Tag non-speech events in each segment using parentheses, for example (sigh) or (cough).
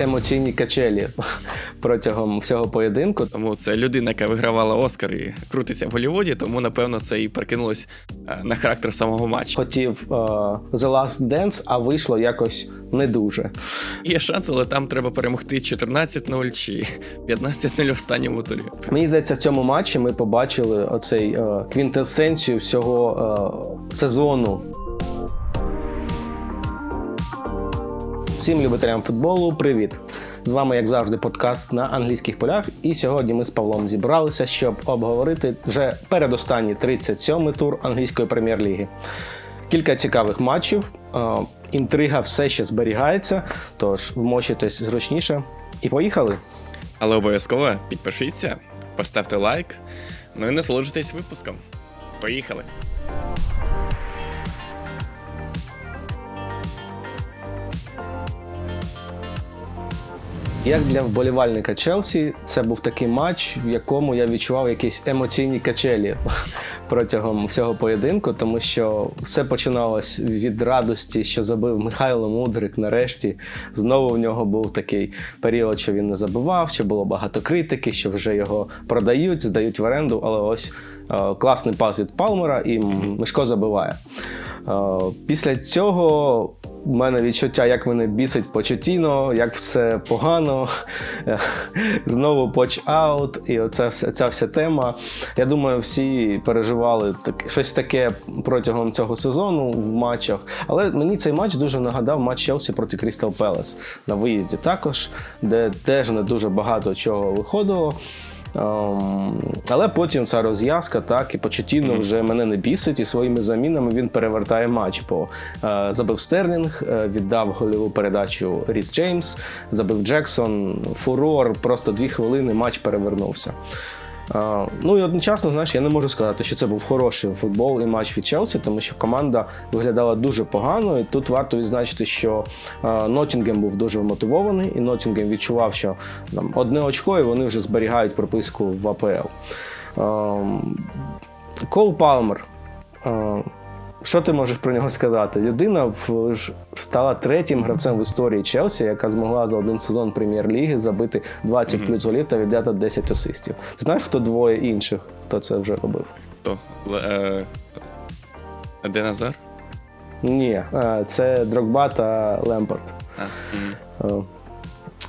емоційні качелі (laughs) протягом всього поєдинку. Тому це людина, яка вигравала Оскар і крутиться в Голлівуді, тому напевно це і перекинулось е, на характер самого матчу. Хотів е, The Last Dance, а вийшло якось не дуже. Є шанс, але там треба перемогти 14-0 чи 15-0 в останньому турі. Мені здається, в цьому матчі ми побачили оцей е, квінтесенцію всього е, сезону. Всім любителям футболу, привіт! З вами, як завжди, подкаст на англійських полях. І сьогодні ми з Павлом зібралися, щоб обговорити вже передостанній 37-й тур англійської прем'єр-ліги. Кілька цікавих матчів. е, Інтрига все ще зберігається, тож вмочитесь зручніше. І поїхали! Але обов'язково підпишіться, поставте лайк, ну і насолоджуйтесь випуском. Поїхали! Як для вболівальника Челсі, це був такий матч, в якому я відчував якісь емоційні качелі (laughs) протягом всього поєдинку, тому що все починалось від радості, що забив Михайло Мудрик. Нарешті знову в нього був такий період, що він не забивав, що було багато критики, що вже його продають, здають в оренду. Але ось е, класний пас від Палмера, і Мишко забиває. Е, Після цього у мене відчуття, як мене бісить почуттіно, як все погано. Е, Знову поч-аут, і оця ця вся тема. Я думаю, всі переживали так, щось таке протягом цього сезону в матчах. Але мені цей матч дуже нагадав матч Челсі проти Крістал Пелес на виїзді також, де теж не дуже багато чого виходило. Ем, але потім ця розв'язка, так, і Почетіно вже мене не бісить, і своїми замінами він перевертає матч. Бо е, забив Стерлінг, е, віддав гольову передачу Ріс Джеймс, забив Джексон, фурор, просто дві хвилини матч перевернувся. Ну і одночасно, знаєш, я не можу сказати, що це був хороший футбол і матч від Челсі, тому що команда виглядала дуже погано. І тут варто відзначити, що Нотінгем був дуже вмотивований, і Ноттінгем відчував, що там, одне очко, і вони вже зберігають прописку в АПЛ. Кол Палмер. Що ти можеш про нього сказати? Людина стала третім гравцем в історії Челсі, яка змогла за один сезон прем'єр-ліги забити 20 плюс голів та віддати 10 асистів. Ти знаєш, хто двоє інших, хто це вже робив? То, е, де Назар? Ні, е, це Дрогба та Лемпорт. А.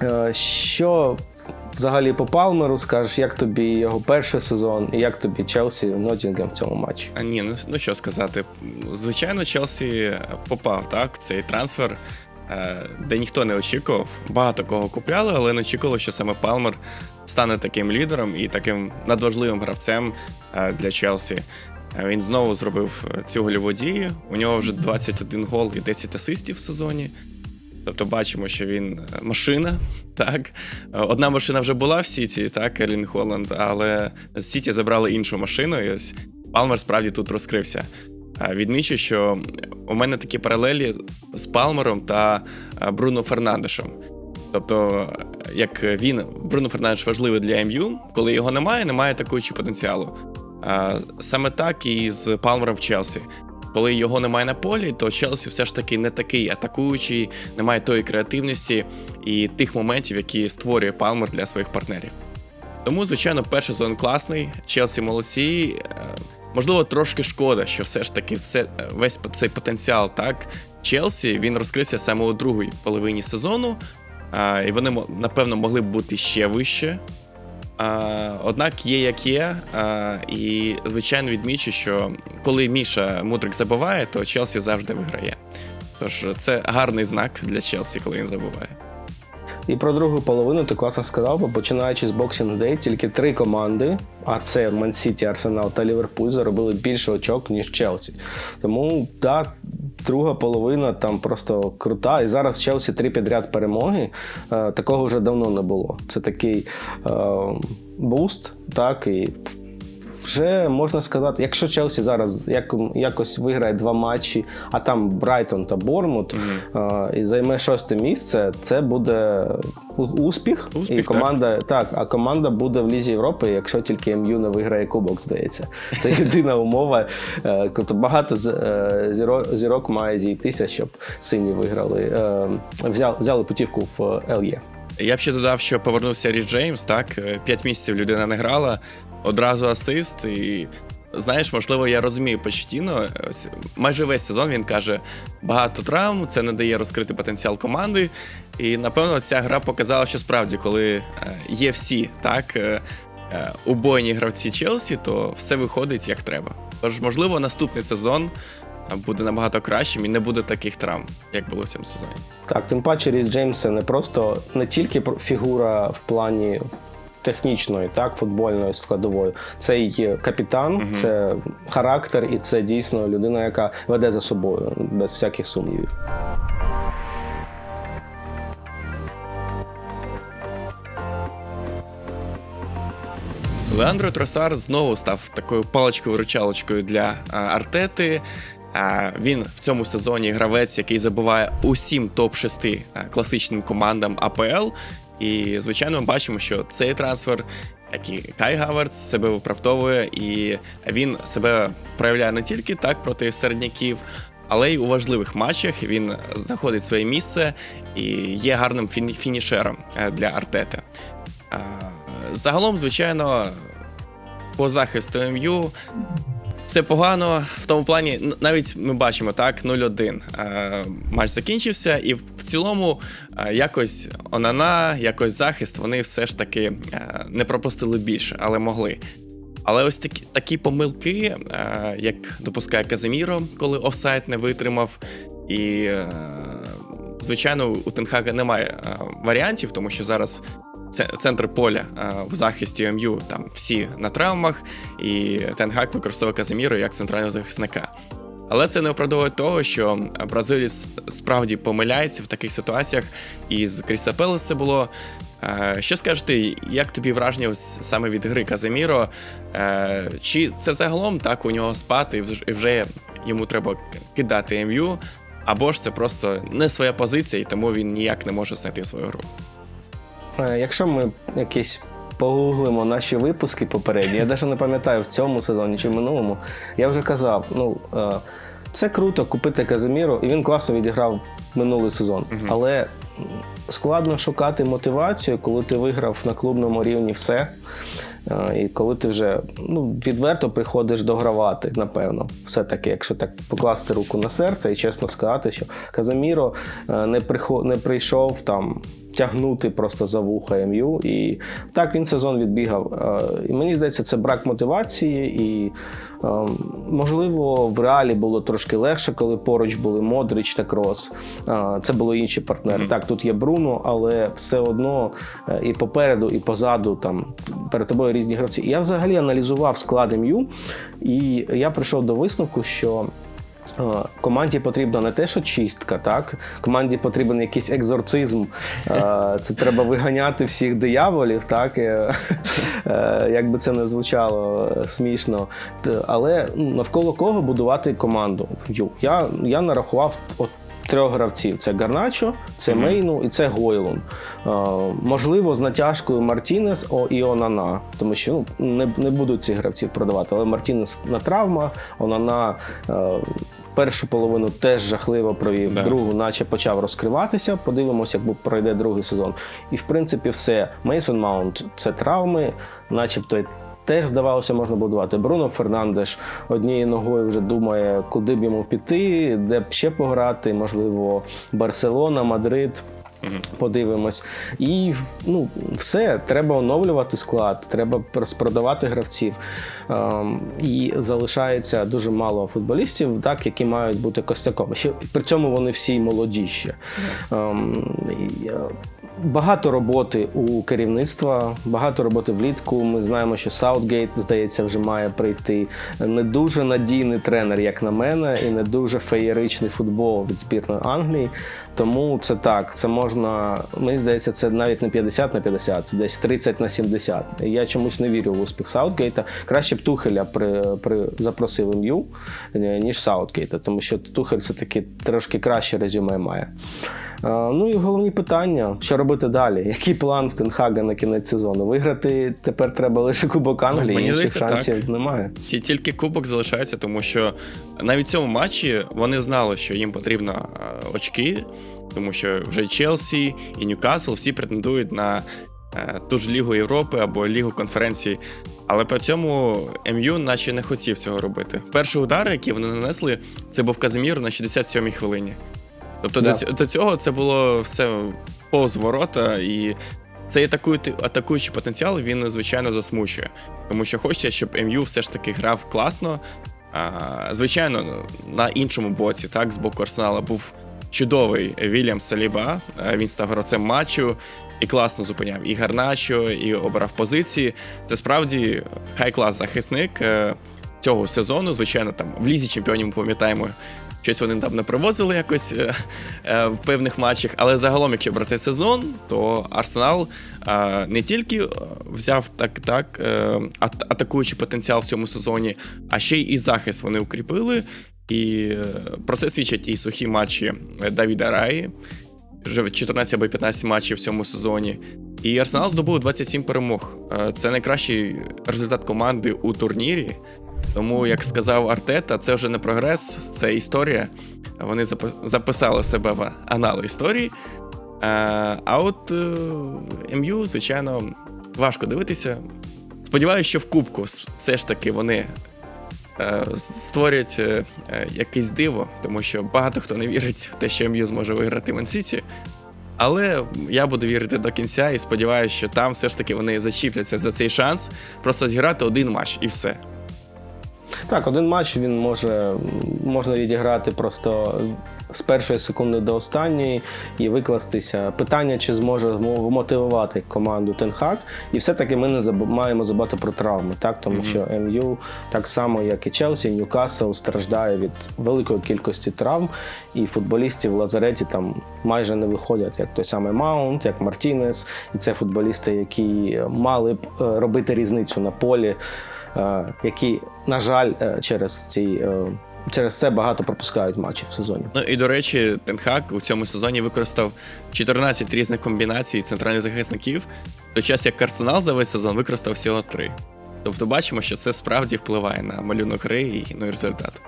Е, е, Що взагалі по Палмеру скажеш, як тобі його перший сезон і як тобі Челсі Ноттінгем в цьому матчі? А ні, ну, ну що сказати. Звичайно, Челсі попав так, цей трансфер, е, де ніхто не очікував. Багато кого купляли, але не очікували, що саме Палмер стане таким лідером і таким надважливим гравцем е, для Челсі. Е, Він знову зробив цю гольову дію. У нього вже 21 гол і 10 асистів в сезоні. Тобто бачимо, що він е, машина. (laughs) Так, одна машина вже була в Сіті, так, Елін Холланд, але з Сіті забрали іншу машину, і ось Палмер справді тут розкрився. Відмічу, що у мене такі паралелі з Палмером та е, Бруно Фернандешем. Тобто, е, як він, Бруно Фернандеш важливий для МЮ, коли його немає, немає чи потенціалу. Саме так і з Палмером в Челсі. Коли його немає на полі, то Челсі все ж таки не такий атакуючий, немає тої креативності і тих моментів, які створює Палмер для своїх партнерів. Тому, звичайно, перший сезон класний, Челсі молодці. Е, Можливо, трошки шкода, що все ж таки все, весь цей потенціал так Челсі він розкрився саме у другій половині сезону, а, і вони напевно могли б бути ще вище. Однак є як є, і звичайно відмічу, що коли Міша Мудрик забиває, то Челсі завжди виграє. Тож це гарний знак для Челсі, коли він забуває. І про другу половину ти класно сказав, бо починаючи з Boxing Day, тільки три команди, а це Ман Сіті, Арсенал та Ліверпуль, заробили більше очок, ніж Челсі. Тому так, друга половина там просто крута. І зараз в Челсі три підряд перемоги. Е, такого вже давно не було. Це такий е, буст, так, і вже можна сказати, якщо Челсі зараз як, якось виграє два матчі, а там Брайтон та Бормут е, і займе шосте місце, це буде успіх. Успіх, і команда так. а команда буде в Лізі Європи, якщо тільки МЮ не виграє кубок, здається. Це (laughs) єдина умова. Е, Тобто багато з- е, зіро- зірок має зійтися, щоб сині виграли. е, Взяли, взяли путівку в ЛЄ. Я б ще додав, що повернувся Рі Джеймс, так, п'ять місяців людина не грала, одразу асист. І знаєш, можливо, я розумію Почтіно. Майже весь сезон він каже: багато травм, це не дає розкрити потенціал команди. І напевно, ця гра показала, що справді, коли е, є всі так. е, е, Убойні гравці Челсі, то все виходить як треба. Тож, можливо, наступний сезон буде набагато кращим і не буде таких травм, як було в цьому сезоні. Так, тим паче Ріс Джеймс не просто не тільки фігура в плані технічної, так, футбольної складової. Це й капітан, Мгм. це характер, і це дійсно людина, яка веде за собою без всяких сумнівів. Леандро Тросар знову став такою паличкою-ручалочкою для а, Артети. А, він в цьому сезоні гравець, який забуває усім топ-6 а, класичним командам АПЛ. І, звичайно, ми бачимо, що цей трансфер, як і Кай Гаверц, себе виправдовує, і він себе проявляє не тільки так проти середняків, але й у важливих матчах він знаходить своє місце і є гарним фінішером е, для Артети. Загалом, звичайно, по захисту МЮ все погано. В тому плані, навіть ми бачимо так, 0-1. Е, Матч закінчився, і цілому е, якось Онана, якось захист, вони все ж таки е, не пропустили більше, але могли. Але ось такі, такі помилки, е, як допускає Казиміро, коли офсайд не витримав, і, звичайно, у Тенхага немає варіантів, тому що зараз це- центр поля в захисті МЮ там всі на травмах, і Тенхак використовує Казиміро як центрального захисника. Але це не оправдовує того, що бразилець справді помиляється в таких ситуаціях, і з Кріста Пелес це було. Е, Що скажеш ти, як тобі враження саме від гри Казиміро? Е, Чи це загалом так у нього вж- і вже йому треба кидати МЮ, або ж це просто не своя позиція, і тому він ніяк не може знайти свою гру? Е, Якщо ми якісь погуглимо наші випуски попередні, я навіть не пам'ятаю в цьому сезоні чи в минулому, я вже казав, ну е, це круто купити Казиміру, і він класно відіграв минулий сезон. Але складно шукати мотивацію, коли ти виграв на клубному рівні все. І коли ти вже ну, відверто приходиш догравати, напевно, все-таки, якщо так покласти руку на серце і чесно сказати, що Казаміро е, не, приход... не прийшов там тягнути просто за вуха МЮ. І так він сезон відбігав. Е, І мені здається, це брак мотивації. І можливо, в реалі було трошки легше, коли поруч були Модрич та Крос. Е, Це були інші партнери. Мгм. Так, тут є Бруно, але все одно е, і попереду, і позаду там перед тобою різні гравці. Я взагалі аналізував склад МЮ, і я прийшов до висновку, що. Команді потрібна не те, що чистка, так команді потрібен якийсь екзорцизм. Е, Це треба виганяти всіх дияволів, так е, е, як би це не звучало смішно. Але навколо кого будувати команду? Я, я нарахував от трьох гравців: це Гарначо, це Мгм. Мейну і це Гойлун. Е, можливо, з натяжкою Мартінес о, і Онана, тому що ну, не, не будуть цих гравців продавати. Але Мартінес на травма, Онана е, першу половину теж жахливо провів, Да. другу, наче почав розкриватися. Подивимося, як пройде другий сезон. І в принципі, все. Мейсон Маунт це травми, начебто. Теж здавалося, можна будувати. Бруно Фернандеш однією ногою вже думає, куди б йому піти, де б ще пограти, можливо, Барселона, Мадрид. Подивимось. І ну, все, треба оновлювати склад, треба розпродавати гравців. Ем, і залишається дуже мало футболістів, так, які мають бути костяком. Ще при цьому вони всі молоді ще. Ем, е, Багато роботи у керівництва, багато роботи влітку. Ми знаємо, що Саутгейт, здається, вже має прийти. Не дуже надійний тренер, як на мене, і не дуже феєричний футбол від збірної Англії. Тому це так, це можна. Мені здається, це навіть не 50 на 50, це десь 30 на 70. Я чомусь не вірю в успіх Саутгейта. Краще б Тухеля при, при запросив ім'ю, ніж Саутгейта, тому що Тухель все таки трошки краще резюме має. Ну і головні питання: що робити далі? Який план в Тенхага на кінець сезону? Виграти тепер треба лише Кубок Англії, Ну, інших шансів так. немає. Ті- Тільки кубок залишається, тому що навіть в цьому матчі вони знали, що їм потрібно е, очки, тому що вже Челсі і Ньюкасл всі претендують на е, ту ж Лігу Європи або Лігу конференції. Але при цьому МЮ наче не хотів цього робити. Перший удар, який вони нанесли, це був Казимір на 67-й хвилині. Тобто Да. до, цього це було все повз ворота, і цей атакуючий, атакуючий потенціал він звичайно засмучує. Тому що хочеться, щоб МЮ все ж таки грав класно. А, звичайно, на іншому боці, так, з боку Арсенала був чудовий Вільям Саліба. Е, Він став гравцем матчу і класно зупиняв і Гарначо, і обрав позиції. Це справді хай-клас захисник е, цього сезону. Звичайно, там в лізі чемпіонів ми пам'ятаємо. Щось вони там не привозили якось е, е, в певних матчах. Але загалом, якщо брати сезон, то Арсенал е, не тільки е, взяв так так е, атакуючий потенціал в цьому сезоні, а ще й і захист вони укріпили. І е, про це свідчать і сухі матчі Давіда Раї. Вже 14 або 15 матчів в цьому сезоні. І Арсенал здобув 27 перемог. Е, Це найкращий результат команди у турнірі. Тому, як сказав Артета, це вже не прогрес, це історія. Вони записали себе в анали історії. Е, А от е, МЮ, звичайно, важко дивитися. Сподіваюся, що в Кубку все ж таки вони е, створять е, е, якесь диво, тому що багато хто не вірить в те, що МЮ зможе виграти Мансіті. Але я буду вірити до кінця і сподіваюся, що там все ж таки вони зачіпляться за цей шанс просто зіграти один матч і все. Так, один матч він може можна відіграти просто з першої секунди до останньої і викластися. Питання, чи зможе змо- мотивувати команду Тенхак, і все-таки ми не заб... маємо забувати про травми, так тому Мгм. що МЮ, так само як і Челсі, Ньюкасл страждає від великої кількості травм, і футболістів в лазареті там майже не виходять, як той самий Маунт, як Мартінес. І це футболісти, які мали б е, робити різницю на полі е, які, на жаль, е, через ці. Через це багато пропускають матчі в сезоні. Ну і до речі, Тенхак у цьому сезоні використав 14 різних комбінацій центральних захисників, в той час як Арсенал за весь сезон використав всього 3. Тобто бачимо, що це справді впливає на малюнок гри і ну, і результат.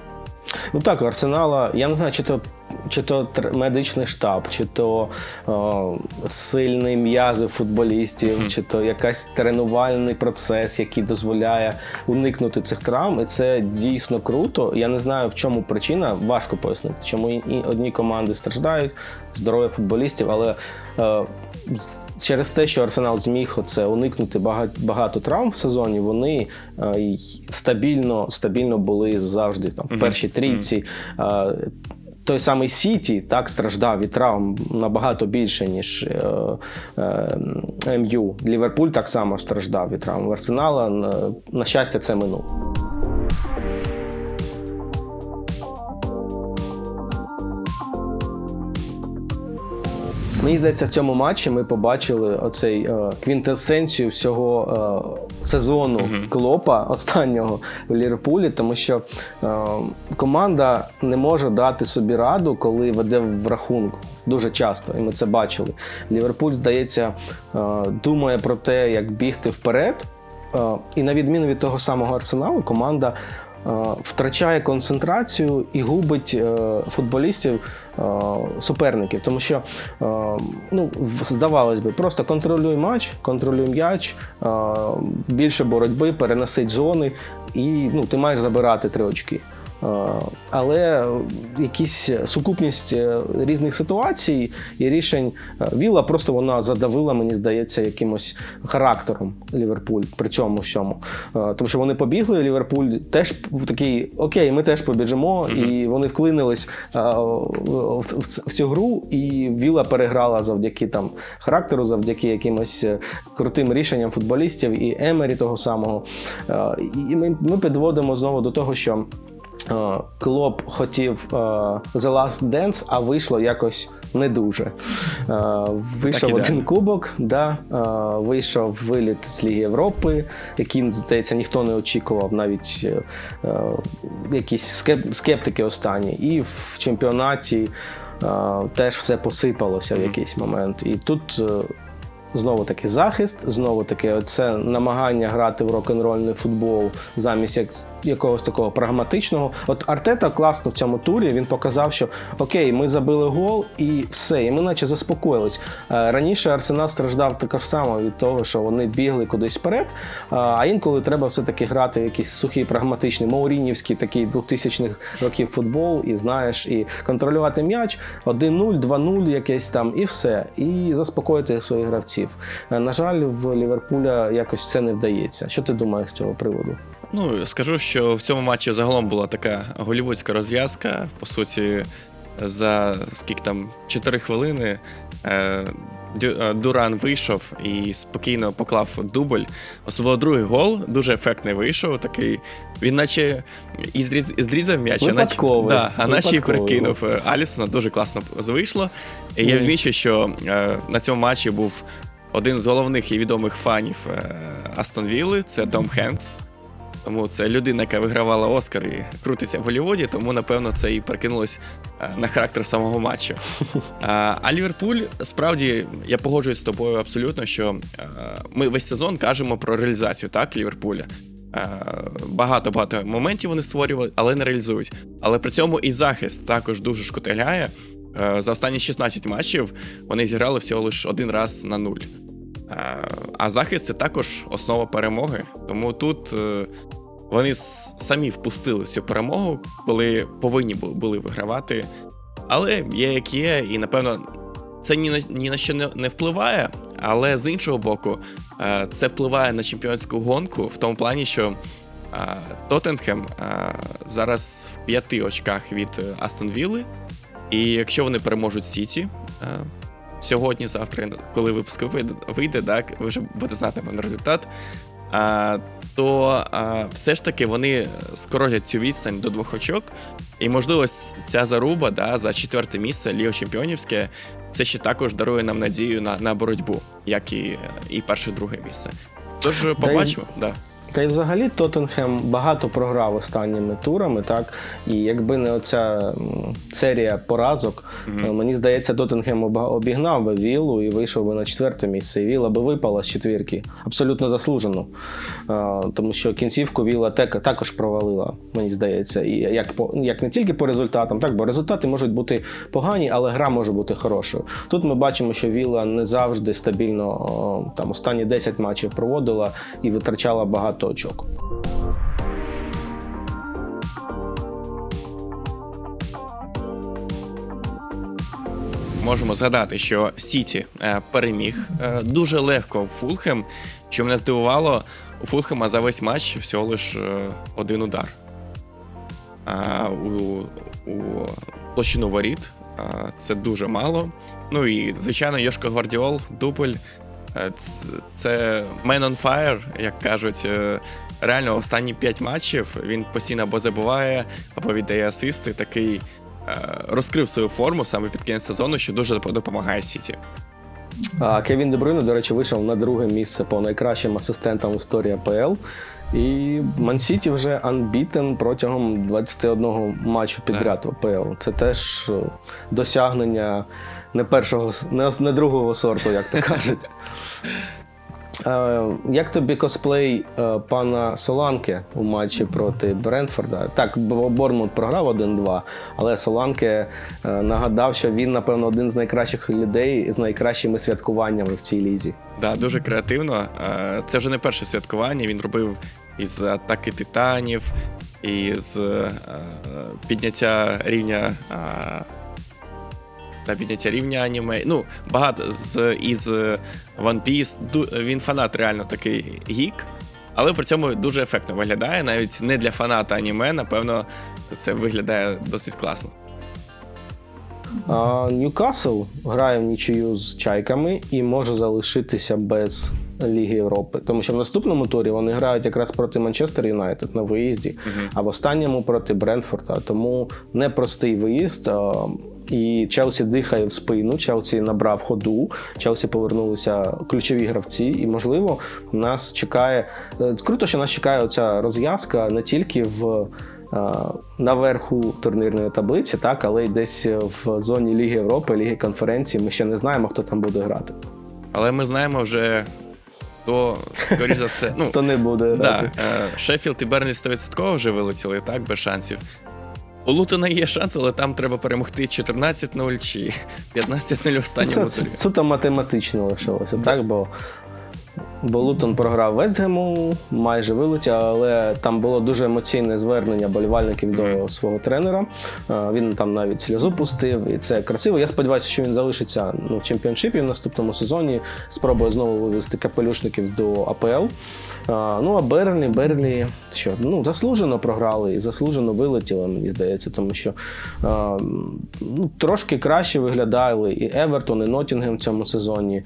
Ну так, у Арсенала, я не знаю, чи то, чи то медичний штаб, чи то о, сильний м'язи футболістів, Мгм. чи то якийсь тренувальний процес, який дозволяє уникнути цих травм. І це дійсно круто. Я не знаю, в чому причина, важко пояснити, чому і, і одні команди страждають, здоров'я футболістів, але е, через те, що Арсенал зміг оце уникнути багато, багато травм в сезоні, вони е, й стабільно, стабільно були завжди там в першій трійці. Е, той самий Сіті так страждав від травм набагато більше, ніж е, е, МЮ. Ліверпуль так само страждав від травм. В Арсенала, на, на щастя, це минуло. Мені здається, в цьому матчі ми побачили оцей е, квінтесенцію всього е, сезону Мгм. Клопа останнього в Ліверпулі, тому що е, команда не може дати собі раду, коли веде в рахунку. Дуже часто, і ми це бачили. Ліверпуль, здається, е, думає про те, як бігти вперед. Е, і на відміну від того самого арсеналу, команда втрачає концентрацію і губить е, футболістів е, суперників. Тому що, е, ну, здавалось би, просто контролюй матч, контролюй м'яч, е, більше боротьби, переносить зони, і ну, ти маєш забирати три очки. Е, Але якісь сукупність е, різних ситуацій і рішень е, Віла просто вона задавила, мені здається, якимось характером Ліверпуль при цьому всьому. Тому що вони побігли, Ліверпуль теж такий: Окей, ми теж побіжимо, і вони вклинились в, цю гру, і Віла переграла завдяки там характеру, завдяки якимось крутим рішенням футболістів і Емері того самого. І ми підводимо знову до того, що. Е, Клоп хотів е, The Last Dance, а вийшло якось не дуже. Е, Вийшов один кубок, да, вийшов виліт з Ліги Європи, який, здається, ніхто не очікував, навіть якісь скеп- скептики останні. І в чемпіонаті теж все посипалося в якийсь момент. І тут. Знову таки захист, знову таки, це намагання грати в рок-н-рольний футбол замість як, якогось такого прагматичного. От Артета класно в цьому турі. Він показав, що окей, ми забили гол і все, і ми наче заспокоїлись. Е, Раніше Арсенал страждав також само від того, що вони бігли кудись вперед. е, А інколи треба все-таки грати в якийсь сухий, прагматичний, маурінівський такий 2000-х років футбол, і знаєш, і контролювати м'яч 1-0, 2-0 якесь там, і все. І заспокоїти своїх гравців. Е, На жаль, в Ліверпуля якось це не вдається. Що ти думаєш з цього приводу? Ну, скажу, що в цьому матчі загалом була така голівудська розв'язка. По суті, за скільки там 4 хвилини е, е, Дуран вийшов і спокійно поклав дубль. Особливо другий гол дуже ефектний вийшов. Такий. Він наче і зріз, і зрізав м'яч, а наче, да, а наче і перекинув е, Алісона. Дуже класно вийшло. І я Мгм. відмічу, що на цьому матчі був один з головних і відомих фанів Астон Вілли, це Том Хенкс. Тому це людина, яка вигравала Оскар і крутиться в Голлівуді, тому напевно це і перекинулось е, на характер самого матчу. (laughs) А, а Ліверпуль, справді, я погоджуюсь з тобою абсолютно, що е, ми весь сезон кажемо про реалізацію так, Ліверпуля. Е, Багато-багато моментів вони створювали, але не реалізують. Але при цьому і захист також дуже шкотиляє. Е, За останні 16 матчів вони зіграли всього лише один раз на нуль. Е, А захист це також основа перемоги. Тому тут е, вони самі впустили цю перемогу, коли повинні були вигравати. Але є як є, і напевно це ні на, ні на що не, впливає. Але з іншого боку, е, це впливає на чемпіонську гонку в тому плані, що Тоттенхем зараз в п'яти очках від Астон Вілли. І якщо вони переможуть Сіті сьогодні, завтра, коли випуск вийде, вийде так, ви вже будете знати певний результат. А, то а, все ж таки вони скоротять цю відстань до двох очок. І, можливо, ця заруба да, за четверте місце Ліго Чемпіонівське це ще також дарує нам надію на, на боротьбу, як і, і перше, друге місце. Тож побачимо, да. Та й взагалі Тоттенхем багато програв останніми турами, так і якби не оця серія поразок, Мгм. е, мені здається, Тоттенхем обігнав би Віллу і вийшов би на четверте місце. І Вілла би випала з четвірки абсолютно заслужено. Е, Тому що кінцівку Вілла тек- також провалила, мені здається. І як по як не тільки по результатам, так бо результати можуть бути погані, але гра може бути хорошою. Тут ми бачимо, що Вілла не завжди стабільно там останні 10 матчів проводила і витрачала багато очок. можемо згадати, що Сіті е, переміг е, дуже легко в Фулхем. Що мене здивувало, у Фулхема за весь матч всього лиш е, один удар. А у, у площину воріт це дуже мало. Ну і, звичайно, Йошко Гвардіол, дубль. Е, Це man on fire, як кажуть. Е, Реально, останні 5 матчів він постійно або забуває, або віддає асисти. Такий е, розкрив свою форму саме під кінець сезону, що дуже допомагає Сіті. Кевін Дебрюйне, до речі, вийшов на друге місце по найкращим асистентам в історії АПЛ. І Мансіті вже unbeaten протягом 21 матчу підряд в АПЛ. Це теж досягнення не першого, не другого сорту, як то (laughs) кажуть. Е, Як тобі косплей е, пана Соланки у матчі проти Брентфорда? Так, Бо- Бормут програв 1-2, але Соланке нагадав, що він, напевно, один з найкращих людей з найкращими святкуваннями в цій лізі. Да, дуже креативно. Е, Це вже не перше святкування. Він робив із атаки титанів, із підняття рівня. Та підняття рівня аніме. Ну, багато з із One Piece. Ду- Він фанат реально такий гік, але при цьому дуже ефектно виглядає. Навіть не для фаната аніме, напевно, це виглядає досить класно. Ньюкасл грає в нічию з чайками і може залишитися без Ліги Європи. Тому що в наступному турі вони грають якраз проти Манчестер Юнайтед на виїзді, Мгм. а в останньому проти Брентфорда. Тому непростий виїзд. І Челсі дихає в спину, Челсі набрав ходу, Челсі повернулися ключові гравці, і можливо нас чекає. е, Круто, що нас чекає оця розв'язка не тільки в е, наверху турнірної таблиці, так, але й десь в зоні Ліги Європи, Ліги конференції. Ми ще не знаємо, хто там буде грати. Але ми знаємо вже, хто, скоріш за все, ну, (laughs) Хто не буде грати. Да, е, Шеффілд і Берні 100% вже вилетіли, так, без шансів. У Лутона є шанс, але там треба перемогти 14-0 чи 15-0 в останньому Це турі. суто математично лишилося, так? Бо, бо Лутон програв Вестгему, майже вилетів, але там було дуже емоційне звернення болівальників до свого тренера. Е, Він там навіть сльозу пустив, і це красиво. Я сподіваюся, що він залишиться ну, в чемпіоншипі в наступному сезоні. Спробує знову вивести капелюшників до АПЛ. Ну а Берлі, Берлі, що ну заслужено програли і заслужено вилетіли, мені здається, тому що ну, трошки краще виглядали і Евертон, і Ноттінгем в цьому сезоні.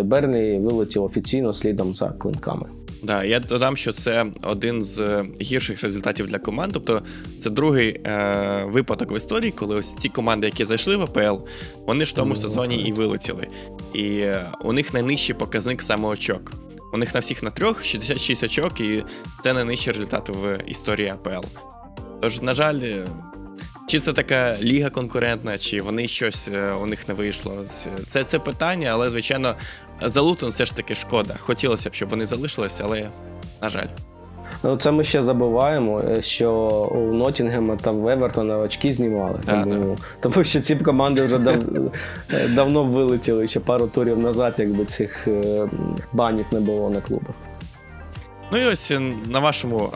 І Берлі вилетів офіційно слідом за клинками. Да, я додам, що це один з е, гірших результатів для команд. Тобто це другий е, випадок в історії, коли ось ці команди, які зайшли в АПЛ, вони ж в тому сезоні і вилетіли. І е, у них найнижчий показник саме очок. У них на всіх на трьох 66 очок, і це найнижчий результат в історії АПЛ. Тож, на жаль, е, чи це така ліга конкурентна, чи вони щось е, у них не вийшло. Це, це питання, але звичайно, за Лутон все ж таки шкода. Хотілося б, щоб вони залишилися, але на жаль. Ну, це ми ще забуваємо, е, що у Ноттінгема та в Евертона очки знімали. Тому, тому що ці команди вже дав, е, давно вилетіли ще пару турів назад, якби цих е, банів не було на клубах. Ну і ось на вашому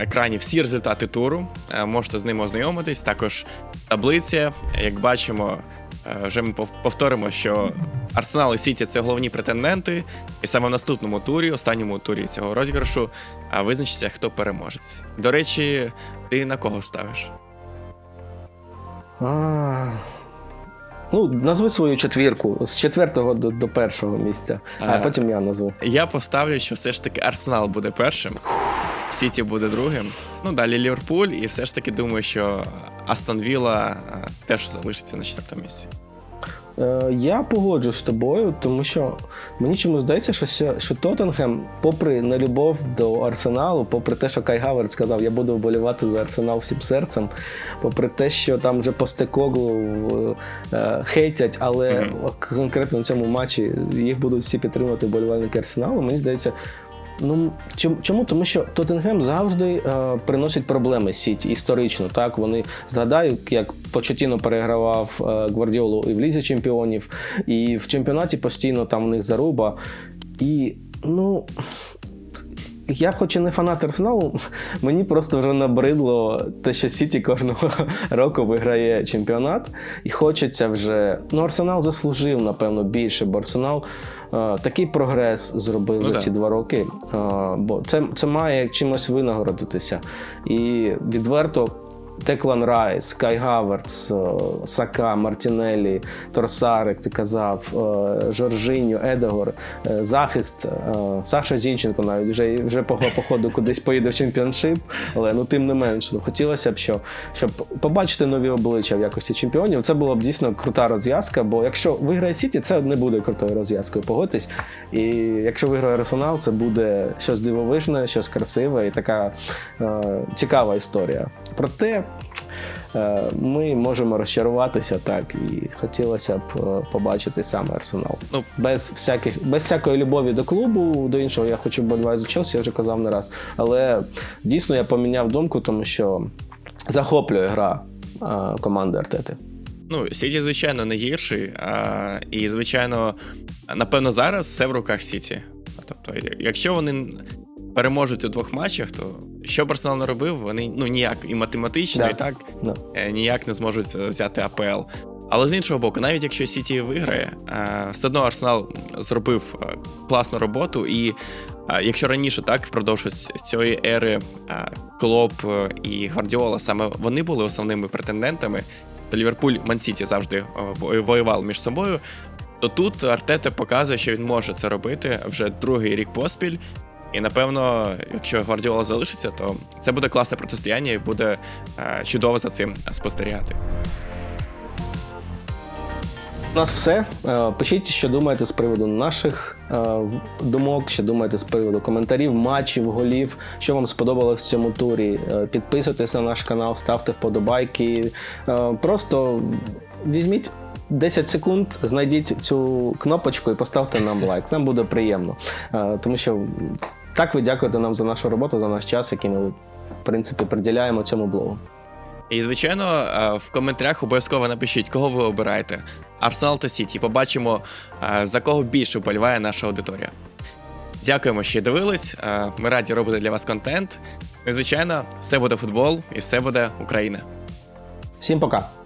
екрані всі результати туру. Можете з ними ознайомитись. Також таблиця. Як бачимо, вже ми повторимо, що Арсенал і Сіті це головні претенденти. І саме в наступному турі, останньому турі цього розіграшу, е, визначиться, хто переможець. До речі, ти на кого ставиш? Ну, назви свою четвірку з четвертого до, до першого місця, а, А. потім я назву. Я поставлю, що все ж таки Арсенал буде першим, Сіті буде другим. Ну, далі Ліверпуль, і все ж таки думаю, що Астон Вілла е, теж залишиться на четвертому місці. Е, я погоджуюсь з тобою, тому що мені чомусь здається, що, що Тоттенгем, попри нелюбов до Арсеналу, попри те, що Кай Гаверт сказав, я буду вболівати за Арсенал всім серцем, попри те, що там вже постекоглу е, хейтять, але конкретно в цьому матчі їх будуть всі підтримувати вболівальники Арсеналу. Мені здається. Ну чому? Тому що Тоттенгем завжди е, приносить проблеми Сіті історично. Так вони згадаю, як Почетіно перегравав е, Гвардіолу і в Лізі Чемпіонів, і в чемпіонаті постійно там у них заруба. І ну. Я, хоч і не фанат Арсеналу, (laughs) мені просто вже набридло те, що Сіті кожного (laughs) року виграє чемпіонат, і хочеться вже. Ну, Арсенал заслужив, напевно, більше, бо Арсенал е, такий прогрес зробив Ну за так. ці два роки. Е, бо це, це має чимось винагородитися. І відверто. Теклан Райс, Кай Гаверц, Сака, Мартінелі, Торсар, як ти казав, Жоржиньо, Едегор, е, захист, е, Саша Зінченко навіть вже, вже по, по ходу кудись поїде в чемпіоншип, але ну тим не менш, ну, хотілося б, що, щоб побачити нові обличчя в якості чемпіонів. Це була б дійсно крута розв'язка, бо якщо виграє Сіті, це не буде крутою розв'язкою, погодьтесь. І якщо виграє Арсенал, це буде щось дивовижне, щось красиве і така е, цікава історія. Проте ми можемо розчаруватися так, і хотілося б е, побачити саме Арсенал. Ну, Без всяких, без всякої любові до клубу, до іншого я хочу болівати за Челсі, я вже казав не раз. Але дійсно я поміняв думку, тому що захоплює гра е, команди Артети. Ну, Сіті, звичайно, не гірший. А, і, звичайно, напевно, зараз все в руках Сіті. Тобто, якщо вони переможуть у двох матчах, то що б Арсенал не робив, вони ну ніяк і математично, Да. і так Да. е, ніяк не зможуть взяти АПЛ. Але з іншого боку, навіть якщо Сіті виграє, е, все одно Арсенал зробив е, класну роботу. І е, якщо раніше так впродовж цієї ери е, Клоп е, і Гвардіола саме вони були основними претендентами, то Ліверпуль Мансіті завжди е, воював між собою. То тут Артета показує, що він може це робити вже другий рік поспіль. І напевно, якщо Гвардіола залишиться, то це буде класне протистояння і буде е, чудово за цим спостерігати. У нас все. Е, Пишіть, що думаєте з приводу наших е, думок, що думаєте з приводу коментарів, матчів, голів, що вам сподобалось в цьому турі. Підписуйтесь на наш канал, ставте вподобайки. Просто візьміть 10 секунд, знайдіть цю кнопочку і поставте нам лайк. Нам буде приємно. Тому що так ви дякуєте нам за нашу роботу, за наш час, який ми, в принципі, приділяємо цьому блогу. І, звичайно, е, в коментарях обов'язково напишіть, кого ви обираєте. Арсенал та Сіті. Побачимо, е, за кого більше вболіває наша аудиторія. Дякуємо, що дивились. Е, Ми раді робити для вас контент. Ну і, звичайно, все буде футбол і все буде Україна. Всім пока!